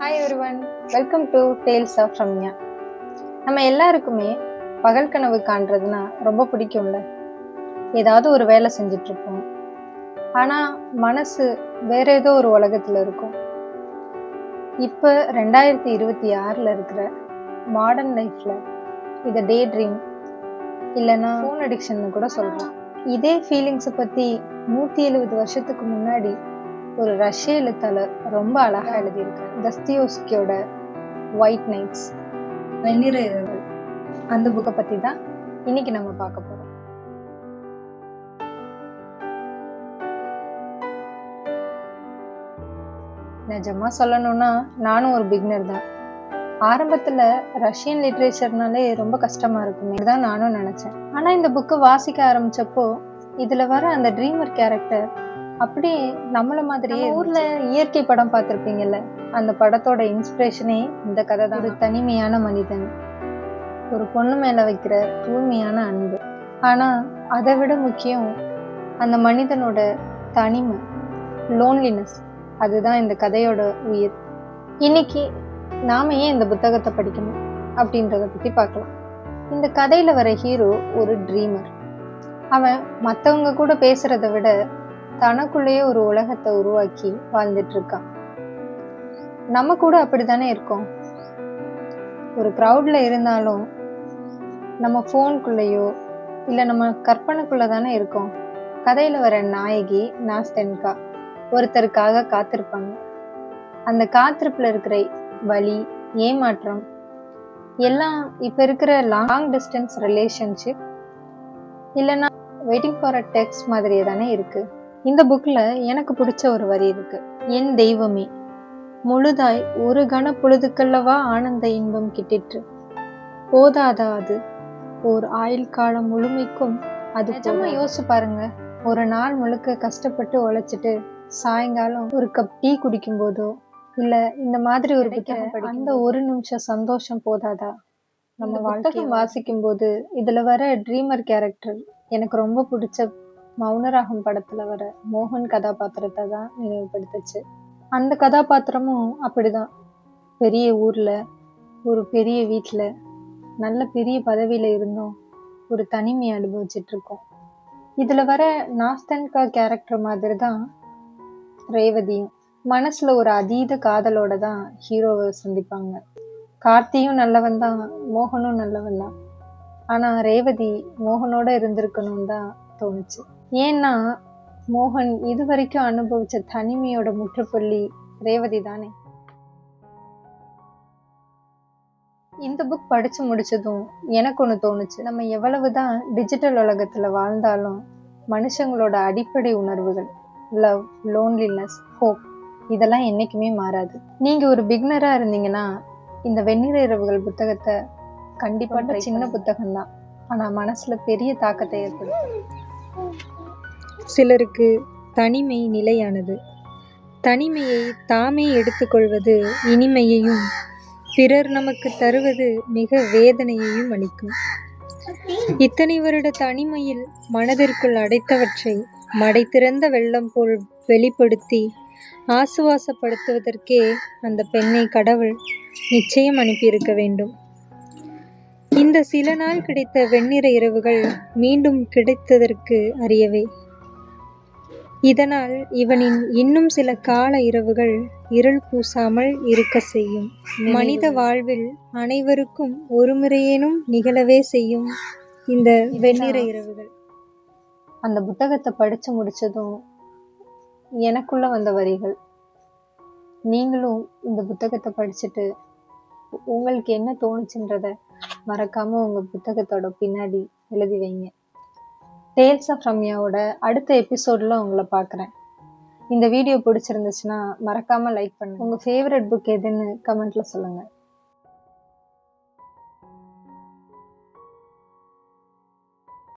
Hi ஒருவன் welcome to tales of Ramya நம்ம எல்லாருக்குமே பகல் கனவு காண்றதுனா ரொம்ப பிடிக்கும்ல? ஏதாவது ஒரு வேலை செஞ்சுட்டு இருப்போம் ஆனால் மனசு வேற ஏதோ ஒரு உலகத்தில் இருக்கும். இப்போ ரெண்டாயிரத்தி இருபத்தி ஆறில் இருக்கிற மாடர்ன் லைஃப்பில் இதை டே ட்ரீம் இல்லைன்னா ஃபோன் அடிக்ஷன் கூட சொல்கிறோம் இதே ஃபீலிங்ஸை பற்றி நூற்றி எழுபது வருஷத்துக்கு முன்னாடி ஒரு ரஷ்ய எழுத்தாளர் ரொம்ப அழகா எழுதியிருக்காரு. தஸ்தியோஸ்கியோட ஒயிட் நைட்ஸ் வெண்ணிற அந்த புக்கை பற்றி தான் இன்னைக்கு நம்ம பார்க்க போகிறோம் நிஜமா சொல்லணும்னா நானும் ஒரு பிக்னர் தான். ஆரம்பத்தில் ரஷ்யன் லிட்ரேச்சர்னாலே ரொம்ப கஷ்டமாக இருக்குமே. தான் நானும் நினச்சேன். ஆனால் இந்த புக்கை வாசிக்க ஆரம்பிச்சப்போ இதில் வர அந்த ட்ரீமர் கேரக்டர் அப்படியே நம்மள மாதிரியே ஊர்ல இயற்கை படம் பார்த்துருப்பீங்கல்ல அந்த படத்தோட இன்ஸ்பிரேஷனே இந்த கதை தான். ஒரு தனிமையான மனிதன் ஒரு பொண்ணு மேல வைக்கிற தூய்மையான அன்பு. ஆனா அதை விட முக்கியம் அந்த மனிதனோட தனிமை லோன்லினஸ் அதுதான் இந்த கதையோட உயிர். இன்னைக்கு நாம ஏன் இந்த புத்தகத்தை படிக்கணும் அப்படின்றத பத்தி பார்க்கலாம். இந்த கதையில வர ஹீரோ ஒரு ட்ரீமர் அவன் மற்றவங்க கூட பேசுறத விட தனக்குள்ளேயே ஒரு உலகத்தை உருவாக்கி வாழ்ந்துட்டு இருக்கான் நம்ம கூட அப்படித்தானே இருக்கோம்? ஒரு க்ரௌட்ல இருந்தாலும் நம்ம ஃபோனுக்குள்ளேயோ இல்லை நம்ம கற்பனைக்குள்ள தானே இருக்கோம்? கதையில வர நாயகி நாஸ்டென்கா ஒருத்தருக்காக காத்திருப்பாங்க. அந்த காத்திருப்புல இருக்கிற வலி ஏமாற்றம் எல்லாம் இப்போ இருக்கிற லாங் டிஸ்டன்ஸ் ரிலேஷன்ஷிப் இல்லைன்னா வெயிட்டிங் ஃபார் அ டெக்ஸ்ட் மாதிரியே தானே இருக்கு? இந்த புக்கில் எனக்கு பிடிச்ச ஒரு வரி இருக்கு. என் தெய்வமே முழுதாய் ஒரு கண பொழுதுக்கல்லவா ஆனந்த இன்பம் கிட்டிற்று. போதாதா அது? ஓர் ஆயுள் காலம் முழுமைக்கும் அது நிஜமா யோசிச்சு பாருங்க. ஒரு நாள் முழுக்க கஷ்டப்பட்டு உழைச்சிட்டு சாயங்காலம் ஒரு கப் டீ குடிக்கும் போதோ இல்ல இந்த மாதிரி ஒரு புத்தகம் அந்த ஒரு நிமிஷம் சந்தோஷம் போதாதா? நம்ம வாழ்க்கை வாசிக்கும் போது இதுல வர ட்ரீமர் கேரக்டர் எனக்கு ரொம்ப பிடிச்ச மௌனராகம் படத்துல வர மோகன் கதாபாத்திரத்தை தான் நினைவுபடுத்துச்சு. அந்த கதாபாத்திரமும் அப்படிதான். பெரிய ஊர்ல ஒரு பெரிய வீட்டில் நல்ல பெரிய பதவியில் இருந்தும். ஒரு தனிமையை அனுபவிச்சுட்டு இருக்கோம் இதில் வர நாஸ்தன்கா கேரக்டர் மாதிரி தான் ரேவதியும் மனசில் ஒரு அதீத காதலோட தான் ஹீரோவை சந்திப்பாங்க. கார்த்தியும் நல்லவன் தான் மோகனும் நல்லவன் தான். ஆனால் ரேவதி மோகனோட இருந்திருக்கணும் தான் தோணுச்சு. ஏன்னா மோகன் இது வரைக்கும் அனுபவிச்ச தனிமையோட முற்றுப்புள்ளி ரேவதி தானே. இந்த புக் படிச்சு முடிச்சதும் எனக்கு ஒன்று தோணுச்சு. நம்ம எவ்வளவுதான் டிஜிட்டல் உலகத்துல வாழ்ந்தாலும் மனுஷங்களோட அடிப்படை உணர்வுகள் லவ் லோன்லினஸ் ஹோப் இதெல்லாம் என்னைக்குமே மாறாது. நீங்க ஒரு பிக்னரா இருந்தீங்கன்னா இந்த வெண்ணிற இரவுகள் புத்தகத்தை கண்டிப்பா சின்ன புத்தகம் தான் ஆனா மனசுல பெரிய தாக்கத்தை ஏற்படுத்தும். சிலருக்கு தனிமை நிலையானது. தனிமையை தாமே எடுத்துக்கொள்வது இனிமையையும் பிறர் நமக்கு தருவது மிக வேதனையையும் அளிக்கும். இத்தனை வருட தனிமையில் மனதிற்குள் அடைத்தவற்றை மடை திறந்த வெள்ளம் போல் வெளிப்படுத்தி ஆசுவாசப்படுத்துவதற்கே அந்த பெண்ணை கடவுள் நிச்சயம் அனுப்பியிருக்க வேண்டும். இந்த சில நாள் கிடைத்த வெண்ணிற இரவுகள் மீண்டும் கிடைத்ததற்கு அறியவே. இதனால் இவனின் இன்னும் சில கால இரவுகள் இருள் பூசாமல் இருக்க செய்யும். மனித வாழ்வில் அனைவருக்கும் ஒரு முறையேனும் நிகழவே செய்யும் இந்த வெண்ணிற இரவுகள். அந்த புத்தகத்தை படிச்சு முடிச்சதும் எனக்குள்ள வந்த வரிகள். நீங்களும் இந்த புத்தகத்தை படிச்சுட்டு உங்களுக்கு என்ன தோணுச்சுன்றத மறக்காம உங்க புத்தகத்தோட பின்னாடி எழுதி வைங்க. டேல்ஸ் ஆஃப் ரம்யாவோட அடுத்த எபிசோடில் உங்களை பார்க்குறேன். இந்த வீடியோ பிடிச்சிருந்துச்சுன்னா மறக்காமல் லைக் பண்ணுங்கள் உங்கள் ஃபேவரட் புக் எதுன்னு கமெண்ட்டில் சொல்லுங்கள்